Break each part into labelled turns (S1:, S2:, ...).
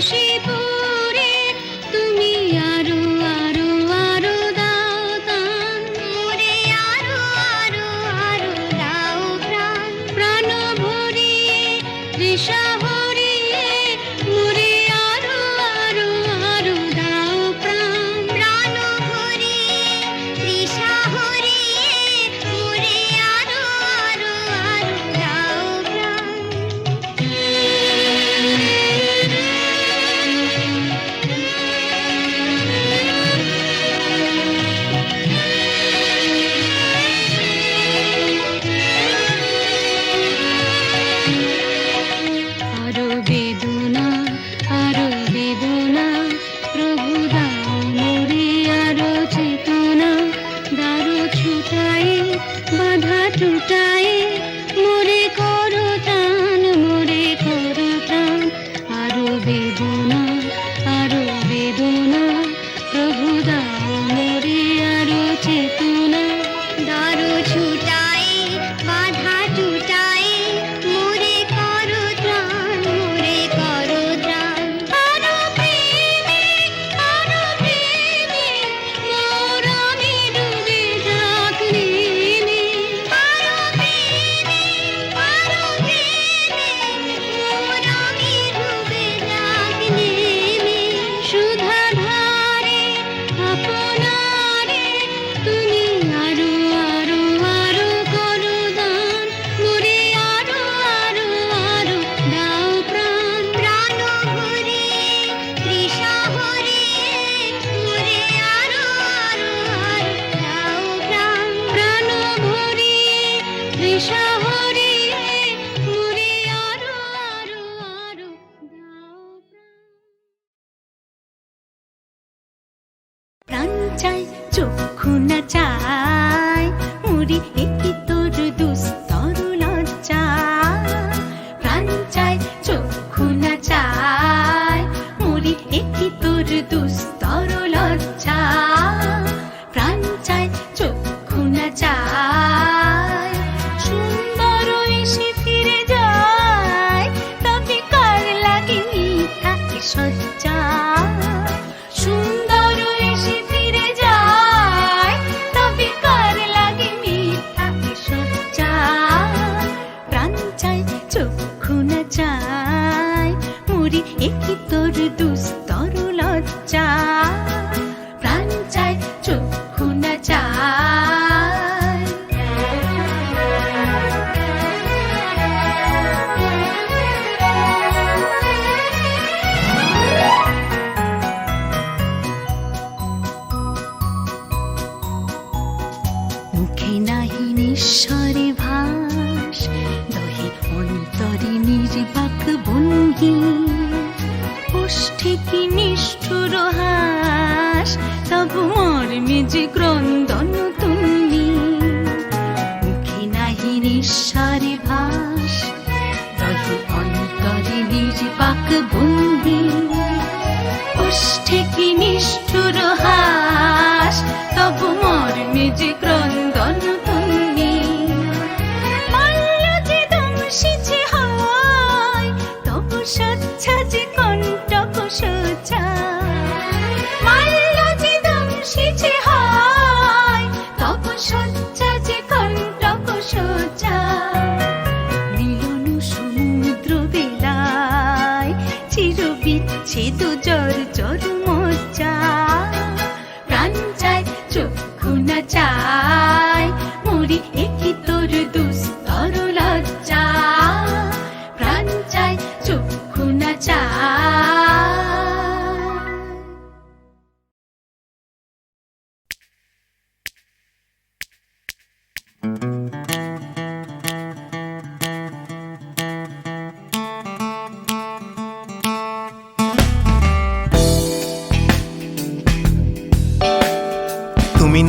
S1: হাসি
S2: তো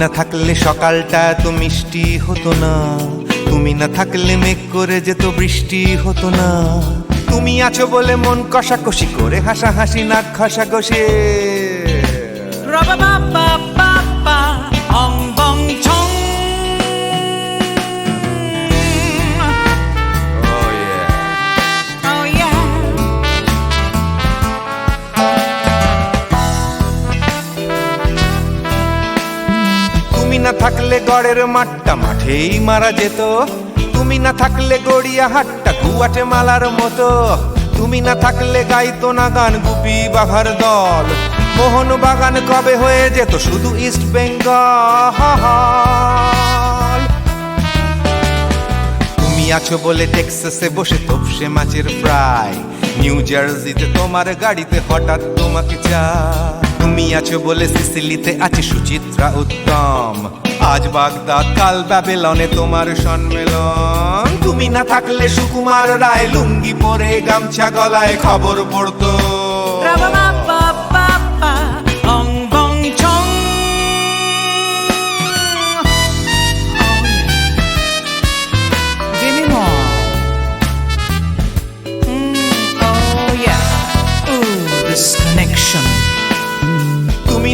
S2: না
S3: থাকলে সকালটা এত মিষ্টি হতো না। তুমি না থাকলে মেঘ করে যেত বৃষ্টি হতো না। তুমি আছো বলে মন কষাকষি করে হাসাহাসি, নাক ঘষাঘষে। না থাকলে গড়ের মাঠটা মাঠেই মারা যেত। তুমি না থাকলে গড়িয়া হাটটা গুয়াটে মালার মতো। তুমি না থাকলে গাইতো না গান গুপি বাঘার দল। মোহন বাগান কবে হয়ে যেত শুধু ইস্ট বেঙ্গল? তুমি আছো বলে টেক্সাসে বসে তোপসে মাছের ফ্রাই। নিউ জার্সিতে তোমার গাড়িতে হঠাৎ তোমাকে চা তুমি আছো বলে সিসিলিতে আছে সুচিত্রা উত্তম। আজ বাগদা কাল ব্যাবেলনে তোমার সম্মেলন। তুমি না থাকলে সুকুমার রায় লুঙ্গি পরে গামছা গলায় খবর পড়তো।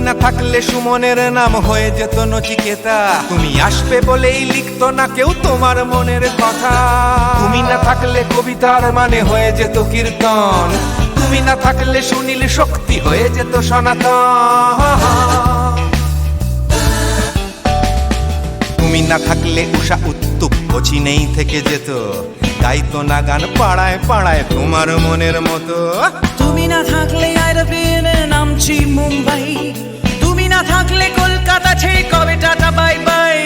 S3: না থাকলে সুমনের নাম হয়ে যেত নচিকেতা। তুমি আসবে বলেই লিখতো না কেউ তোমার মনের কথা। তুমি না থাকলে কবিতার মানে হয়ে যেত কীর্তন। তুমি না থাকলে সুনীল শক্তি হয়ে যেত সনাতন। তুমি না থাকলে উষা উত্তুপ নেই থেকে যেত। গাইতো না গান পাড়ায় পাড়ায় তোমার মনের মতো।
S4: তুমি না থাকলে আইরবিনে নামছি মুম্বাই। থাকলে কলকাতা ছেড়ে কবে টাটা বাই বাই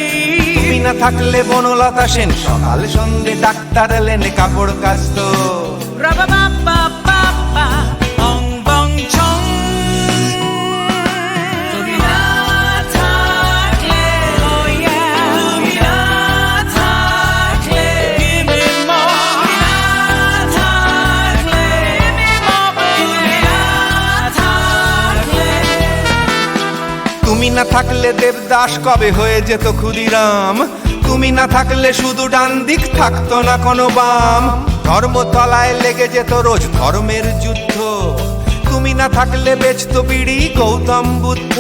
S3: তুমি না থাকলে বনলতা সেন সকাল সন্ধে ডাক্তার এলেন কাপড় কাচত।
S4: রাবাবাবাবাবা, না থাকলে
S3: দেবদাস কবে হয়ে যেত ক্ষুদিরাম তুমি না থাকলে শুধু ডান দিক থাকতো না কোনো বাম ধর্মতলায় লেগে যেত রোজ ধর্মের যুদ্ধ তুমি না থাকলে বেচত বিড়ি গৌতম বুদ্ধ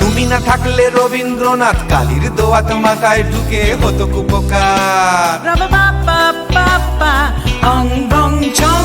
S3: তুমি না থাকলে রবীন্দ্রনাথ কালীর দোয়াত মাথায় ঢুকে হতো কুপকার
S4: অং বং ছং।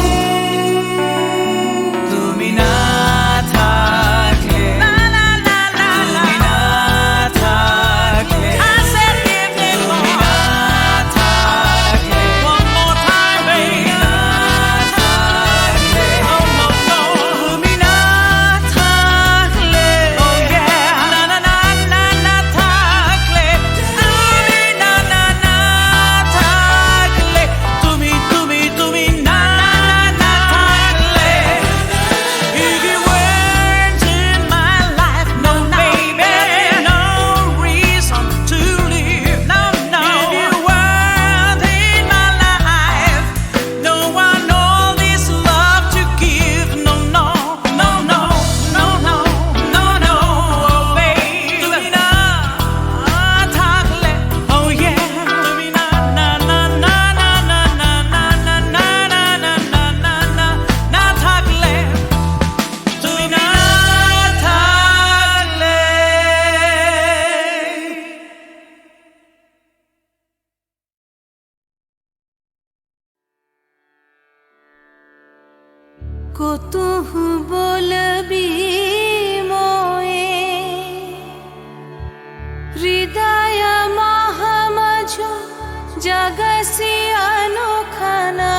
S2: आशा जगसि अनोखना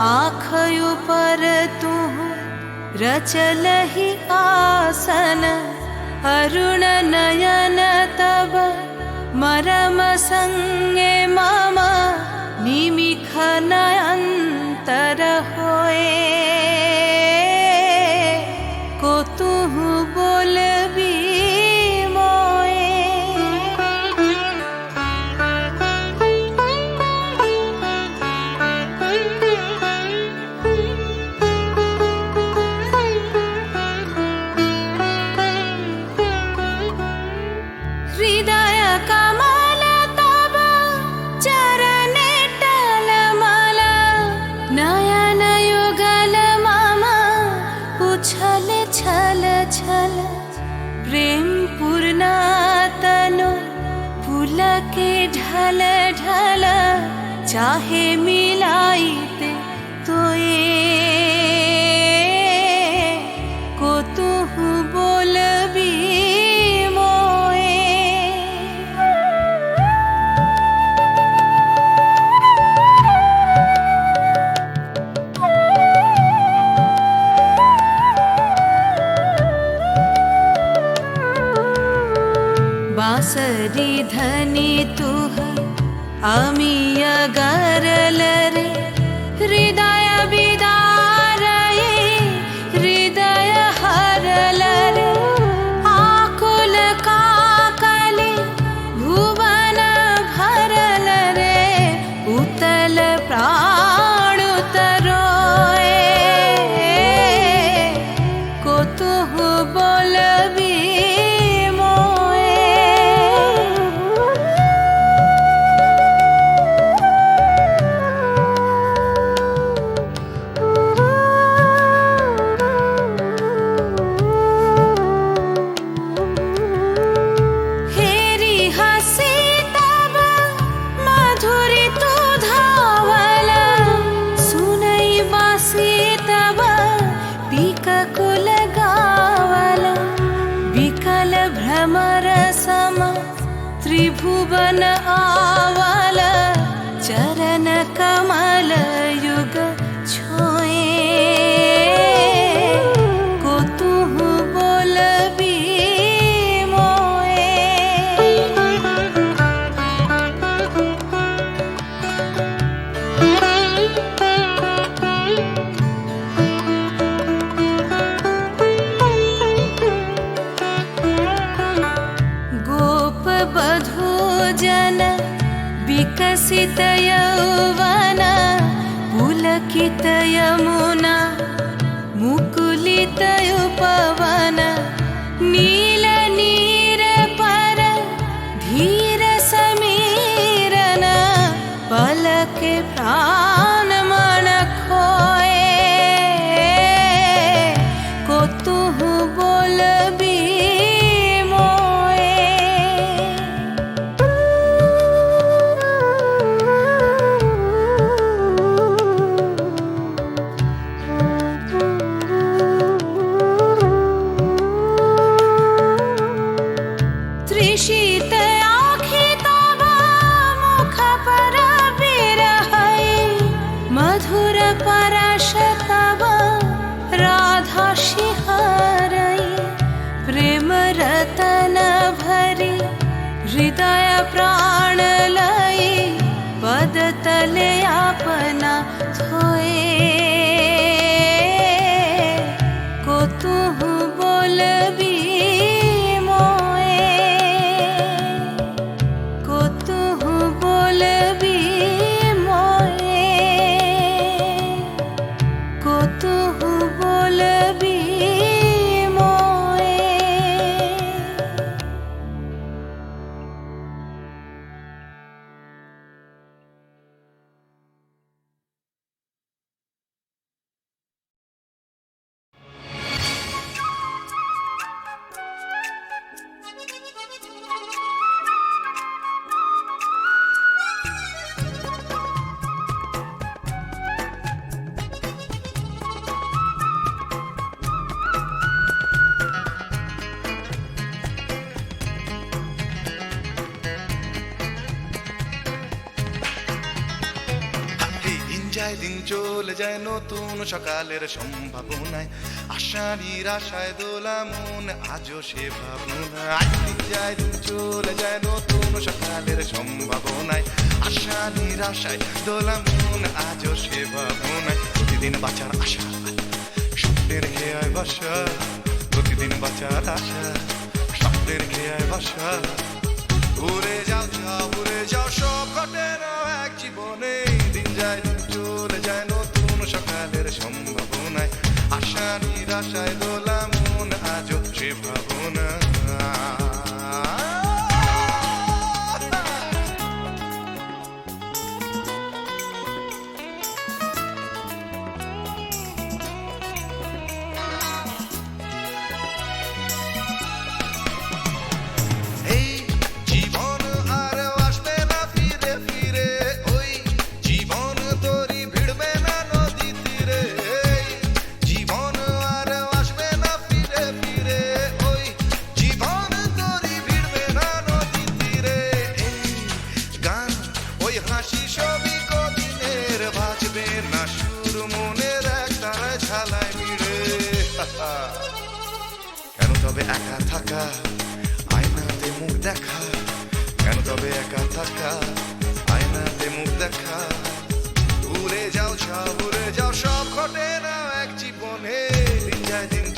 S2: आखयु पर तु रचलहि आसन। अरुण नयन तब, मरम सङ्गे मम निमिखन अन्तर होए। চাহে মিলাইতে তোয়ে। কতুহ বলবি বাসরি ধনী তুহ अमीय गरलरे हृदय जन विकसित यौवन पुलकित यमुना मुकुलित उपवन।
S5: नी নতুন সকালের সম্ভাবনায়। আশা নিরাশায় দোলা মন, আজও সে ভাবনায়। দিন যায় চলে যায় নতুন সকালের সম্ভাবনায়। আশা নিরাশায় দোলা মন, আজও সে ভাবনায়। প্রতিদিন বাঁচার আশা, স্বপ্নের খেয়ায় বাসা। প্রতিদিন বাঁচার আশা, স্বপ্নের খেয়ায় বাসা। উড়ে যাও যাও, উড়ে যাও সব ঘটে না এক জীবনে। দিন যায় চলে যায় সকালের সম্ভাবনায়। আশা নিরাশায় দোলা মন আজও সে ভাবনা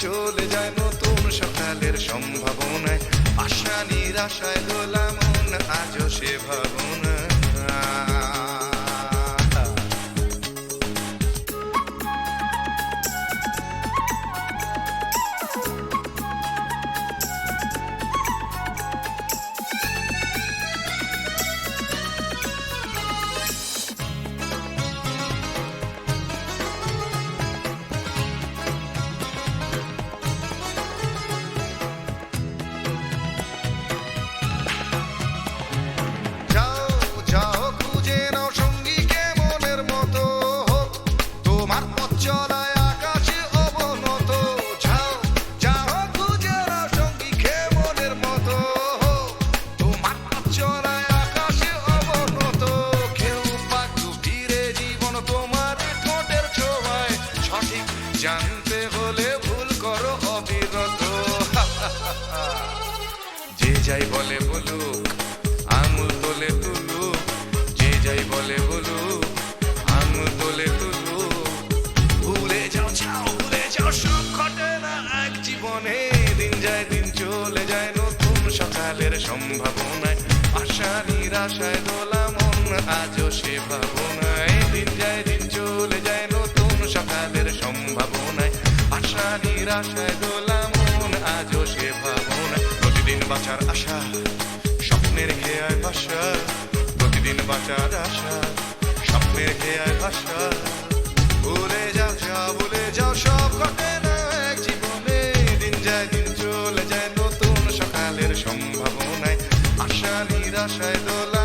S5: চলে যায় নতুন সকালের সম্ভাবনায়। আশা নিরাশায় দোলা আজও সে ভাবনা। পথ সে ভাবনায় দিন যায় দিন চলে যায় নতুন সকালের সম্ভাবনায়। আশা নিরাশায় আজও সে প্রতিদিন বাঁচার আশা, স্বপ্নের খেয়ায় ভাষা। প্রতিদিন বাঁচার আশা, স্বপ্নের খেয়ায় ভুলে যাও যাও ভুলে যাও সব, ঘটে দিন যায় দিন চলে যায় নতুন সকালের সম্ভাবনায়। আশা নিরাশায় দোলা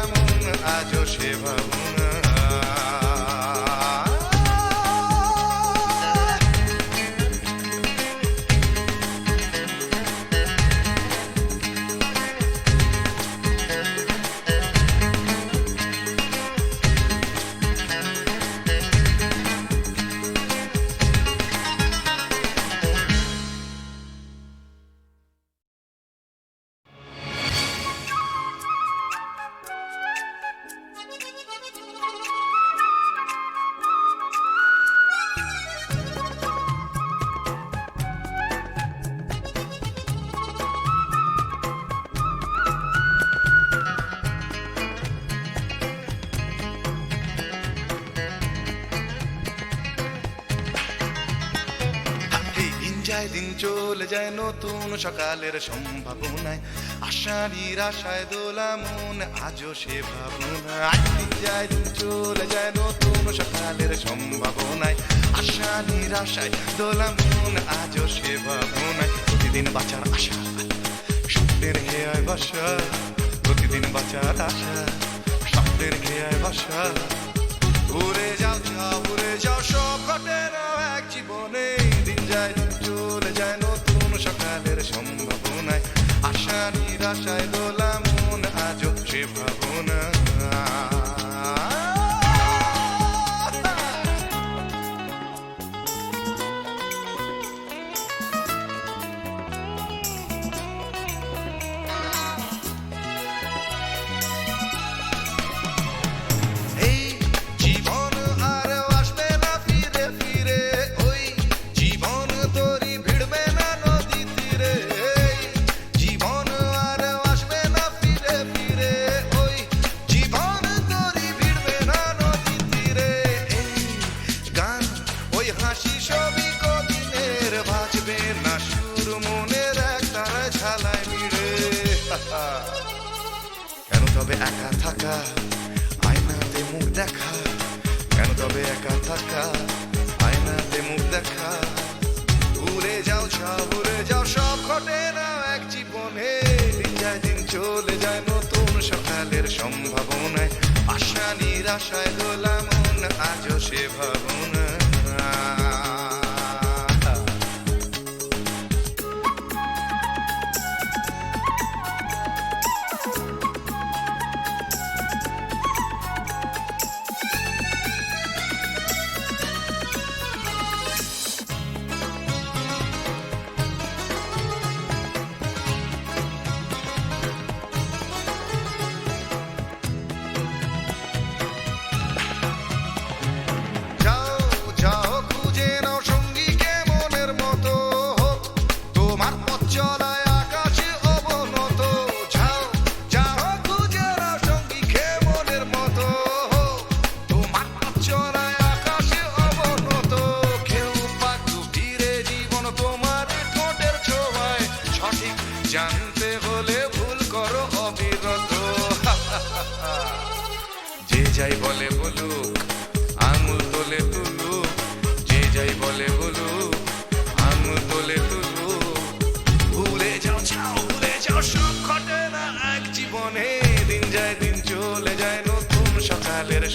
S5: চলে যায়, নতুন সকালের সম্ভাবনায় আশা নিরাশায় দোলা মন, আজও সে ভাবনা চলে যায়, নতুন সকালের সম্ভাবনায় আশা নিরাশায় দোলা মন, আজও সে ভাবনায় প্রতিদিন বাঁচার আশা স্বপ্নের খেয়ায় বাসা, প্রতিদিন বাঁচার আশা স্বপ্নের খেয়ায় বাসা। উড়ে যাও যাও, উড়ে যাও সব ঘটে এক জীবনে দিন যায় আশা নিরাশায় দোলা মন আজও সে ভাবনা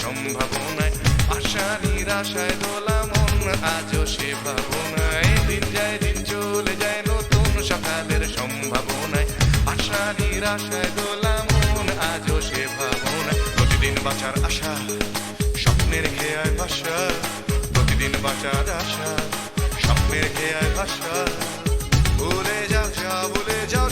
S5: সম্ভাবনায় আশা নিরাশায় দোলা মন, আজও সে ভাবনায় দিন যায় দিন চলে যায়, নতুন সকালের সম্ভাবনায় আশা নিরাশায় দোলা মন, আজও সে ভাবনায় প্রতিদিন বাঁচার আশা, স্বপ্নের খেয়ায় ভাষা প্রতিদিন বাঁচার আশা, স্বপ্নের খেয়ায় ভাষা ভুলে যাও, যা ভুলে যাও